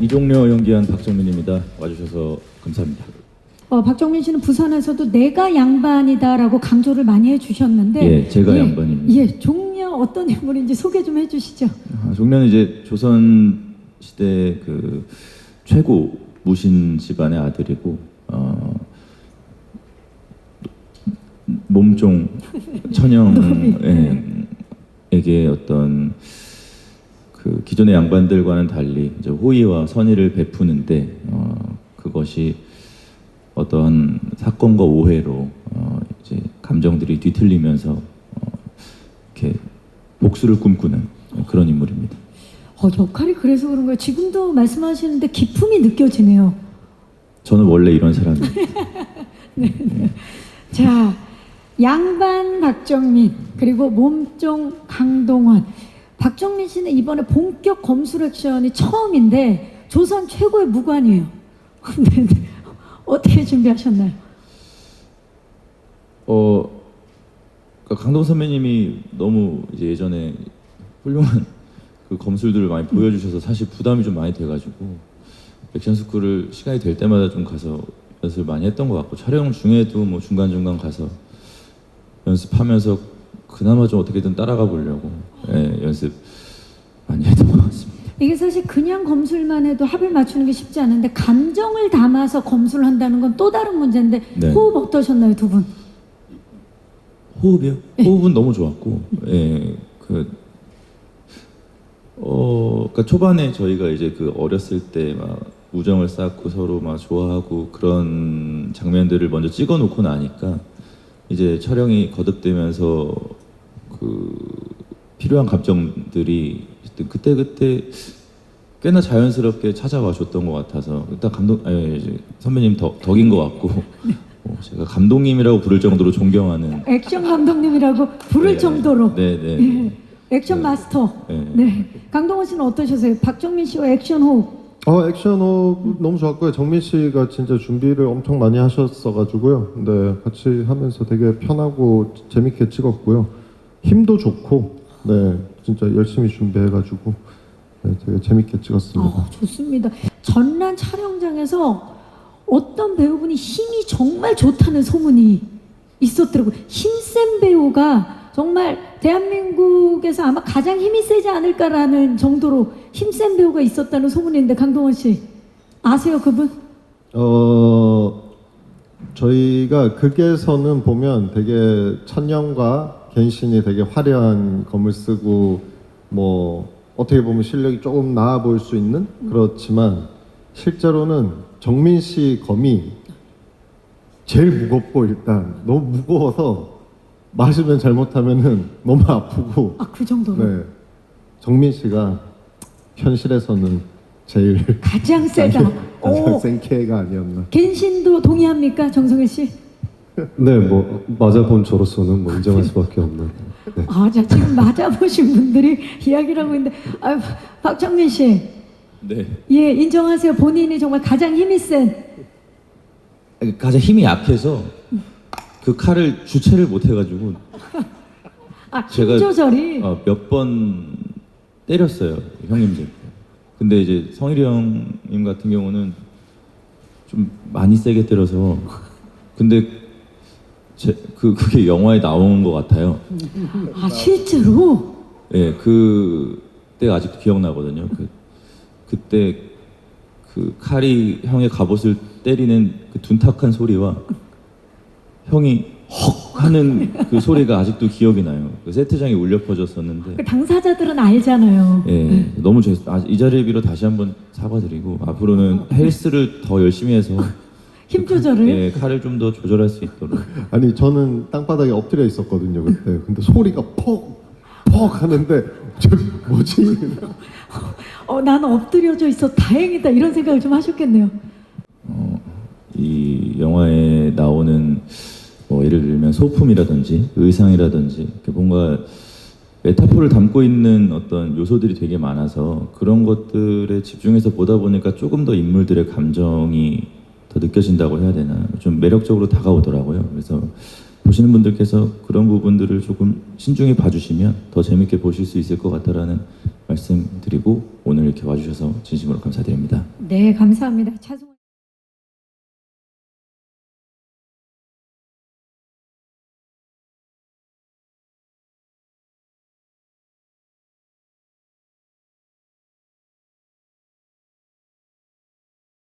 이종료 연기한 박정민입니다. 와주셔서 감사합니다. 어, 박정민 씨는 부산에서도 내가 양반이다라고 강조를 많이 해주셨는데 예, 제가 양반입니다. 예, 종려 어떤 인물인지 소개 좀 해주시죠. 아, 종려는 이제 조선 시대 그 최고 무신 집안의 아들이고 어, 몸종 천영에게 어떤 그 기존의 양반들과는 달리 이제 호의와 선의를 베푸는데 어, 그것이 어떤 사건과 오해로 어, 이제 감정들이 뒤틀리면서 어, 이렇게 복수를 꿈꾸는 그런 인물입니다. 어, 역할이 그래서 그런 거예요. 지금도 말씀하시는데 기품이 느껴지네요. 저는 원래 이런 사람이에요. 자, 양반 박정민 그리고 몸종 강동원. 박정민 씨는 이번에 본격 검술 액션이 처음인데 조선 최고의 무관이에요. 어떻게 준비하셨나요? 어, 그러니까 강동 선배님이 너무 이제 예전에 훌륭한 그 검술들을 많이 보여주셔서 사실 부담이 좀 많이 돼가지고 액션 스쿨을 시간이 될 때마다 좀 가서 연습을 많이 했던 것 같고 촬영 중에도 뭐 중간 중간 가서 연습하면서 그나마 좀 어떻게든 따라가 보려고 예, 연습 많이 했던 것 같습니다. 이게 사실 그냥 검술만 해도 합을 맞추는 게 쉽지 않은데 감정을 담아서 검술을 한다는 건 또 다른 문제인데 네. 호흡 어떠셨나요 두 분? 호흡이요? 호흡은 너무 좋았고, 예, 그, 어, 그니까 초반에 저희가 이제 그 어렸을 때 막 우정을 쌓고 서로 막 좋아하고 그런 장면들을 먼저 찍어 놓고 나니까 이제 촬영이 거듭되면서 그 필요한 감정들이 그때 그때 꽤나 자연스럽게 찾아와 줬던 것 같아서 일단 감독 아니 이제 선배님 덕, 덕인 것 같고 어, 제가 감독님이라고 부를 정도로 존경하는 액션 감독님이라고 부를 네, 정도로 네, 네. 예, 액션 마스터. 네. 네. 강동원 씨는 어떠셨어요? 박정민 씨와 액션 호흡. 어 액션 호흡 너무 좋았고요. 정민 씨가 진짜 준비를 엄청 많이 하셨어가지고요. 네 같이 하면서 되게 편하고 재밌게 찍었고요. 힘도 좋고 네 진짜 열심히 준비해가지고 네, 되게 재밌게 찍었습니다. 아, 좋습니다. 전란 촬영장에서 어떤 배우분이 힘이 정말 좋다는 소문이 있었더라고요. 힘센 배우가 정말 대한민국에서 아마 가장 힘이 세지 않을까라는 정도로 힘센 배우가 있었다는 소문이 있는데 강동원 씨 아세요 그분? 어 저희가 극에서는 보면 되게 천년과 겐신이 되게 화려한 검을 쓰고 뭐 어떻게 보면 실력이 조금 나아 보일 수 있는 그렇지만 실제로는 정민 씨 검이 제일 무겁고 일단 너무 무거워서 맞으면 잘못하면은 너무 아프고 아 그 정도로 네 정민 씨가 현실에서는 제일 가장 세다. 가장 오센 K가 아니었나. 겐신도 동의합니까 정성일 씨? 네, 뭐 맞아본 저로서는 뭐 인정할 수밖에 없는. 네. 아, 자 지금 맞아보신 분들이 이야기를 하고 있는데, 아, 박정민 씨, 네. 예 인정하세요. 본인이 정말 가장 힘이 센. 가장 힘이 약해서 그 칼을 주체를 못 해가지고 아, 제가- 힘 조절이. 어, 몇번 때렸어요 형님들. 근데 이제 성일이 형님 같은 경우는 좀 많이 세게 때려서 근데 제, 그 그게 영화에 나온 것 같아요. 아 실제로. 예, 그 때가 아직도 기억나거든요. 그 그때 그 칼이 형의 갑옷을 때리는 그 둔탁한 소리와 형이 헉 하는 그 소리가 아직도 기억이 나요. 그 세트장에 울려 퍼졌었는데 그 당사자들은 알잖아요. 예, 너무 죄, 아, 이 자리를 빌어 다시 한번 사과드리고 앞으로는 헬스를 더 열심히 해서 힘 조절을. 예, 칼을 좀 더 조절할 수 있도록 아니 저는 땅바닥에 엎드려 있었거든요 그때. 근데 소리가 퍽퍽 하는데 저 뭐지? 어, 나는 엎드려져 있어 다행이다 이런 생각을 좀 하셨겠네요. 이 영화에 나오는 뭐 예를 들면 소품이라든지 의상이라든지 이렇게 뭔가 메타포를 담고 있는 어떤 요소들이 되게 많아서 그런 것들에 집중해서 보다 보니까 조금 더 인물들의 감정이 더 느껴진다고 해야 되나 좀 매력적으로 다가오더라고요. 그래서 보시는 분들께서 그런 부분들을 조금 신중히 봐주시면 더 재밌게 보실 수 있을 것 같다라는 말씀드리고 오늘 이렇게 와주셔서 진심으로 감사드립니다. 네, 감사합니다. 차승원